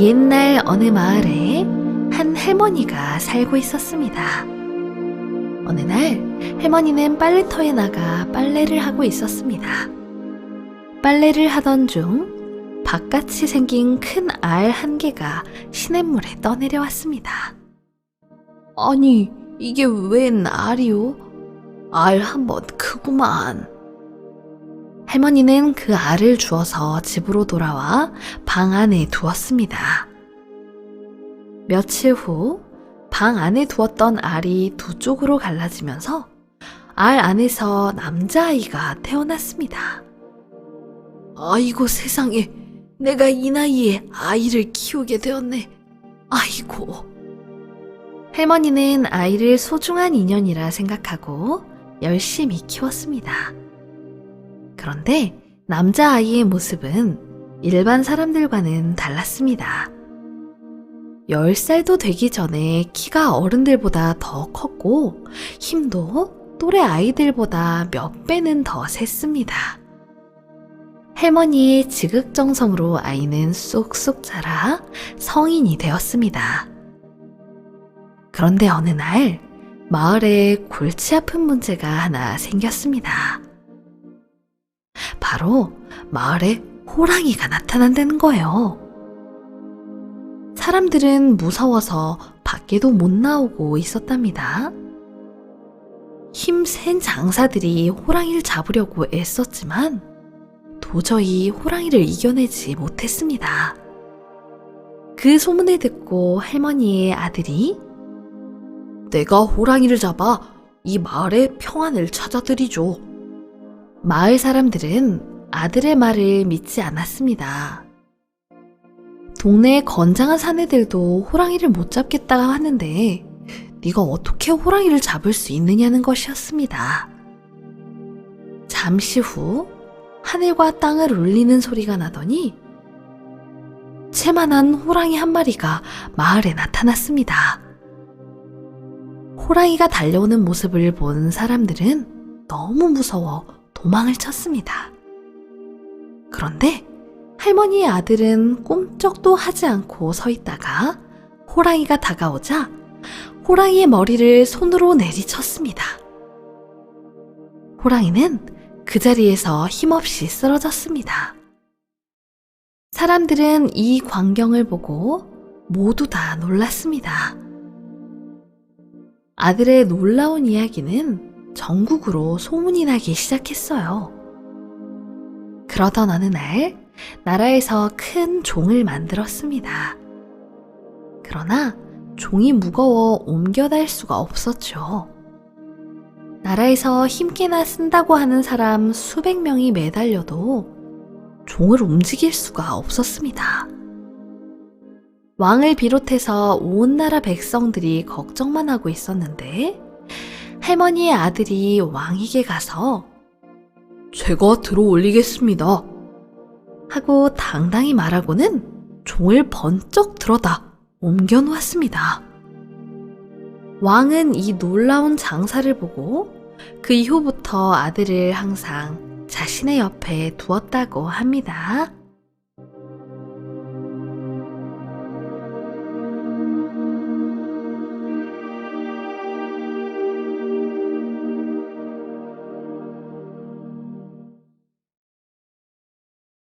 옛날 어느 마을에 한 할머니가 살고 있었습니다. 어느 날 할머니는 빨래터에 나가 빨래를 하고 있었습니다. 빨래를 하던 중 바깥이 생긴 큰 알 한 개가 시냇물에 떠내려왔습니다. 아니, 이게 웬 알이요? 알한 번 크구만. 할머니는 그 알을 주워서 집으로 돌아와 방 안에 두었습니다. 며칠 후 방 안에 두었던 알이 두 쪽으로 갈라지면서 알 안에서 남자아이가 태어났습니다. 아이고 세상에 내가 이 나이에 아이를 키우게 되었네. 아이고. 할머니는 아이를 소중한 인연이라 생각하고 열심히 키웠습니다. 그런데 남자아이의 모습은 일반 사람들과는 달랐습니다. 10살도 되기 전에 키가 어른들보다 더 컸고 힘도 또래 아이들보다 몇 배는 더 셌습니다. 할머니의 지극정성으로 아이는 쏙쏙 자라 성인이 되었습니다. 그런데 어느 날 마을에 골치 아픈 문제가 하나 생겼습니다. 바로 마을에 호랑이가 나타난다는 거예요. 사람들은 무서워서 밖에도 못 나오고 있었답니다. 힘센 장사들이 호랑이를 잡으려고 애썼지만 도저히 호랑이를 이겨내지 못했습니다. 그 소문을 듣고 할머니의 아들이 내가 호랑이를 잡아 이 마을의 평안을 찾아드리죠. 마을 사람들은 아들의 말을 믿지 않았습니다. 동네의 건장한 사내들도 호랑이를 못 잡겠다고 하는데 네가 어떻게 호랑이를 잡을 수 있느냐는 것이었습니다. 잠시 후 하늘과 땅을 울리는 소리가 나더니 채만한 호랑이 한 마리가 마을에 나타났습니다. 호랑이가 달려오는 모습을 본 사람들은 너무 무서워 도망을 쳤습니다. 그런데 할머니의 아들은 꼼짝도 하지 않고 서 있다가 호랑이가 다가오자 호랑이의 머리를 손으로 내리쳤습니다. 호랑이는 그 자리에서 힘없이 쓰러졌습니다. 사람들은 이 광경을 보고 모두 다 놀랐습니다. 아들의 놀라운 이야기는 전국으로 소문이 나기 시작했어요. 그러던 어느 날, 나라에서 큰 종을 만들었습니다. 그러나 종이 무거워 옮겨달 수가 없었죠. 나라에서 힘께나 쓴다고 하는 사람 수백 명이 매달려도 종을 움직일 수가 없었습니다. 왕을 비롯해서 온 나라 백성들이 걱정만 하고 있었는데 할머니의 아들이 왕에게 가서 제가 들어 올리겠습니다. 하고 당당히 말하고는 종을 번쩍 들어다 옮겨 놓았습니다. 왕은 이 놀라운 장사를 보고 그 이후부터 아들을 항상 자신의 옆에 두었다고 합니다.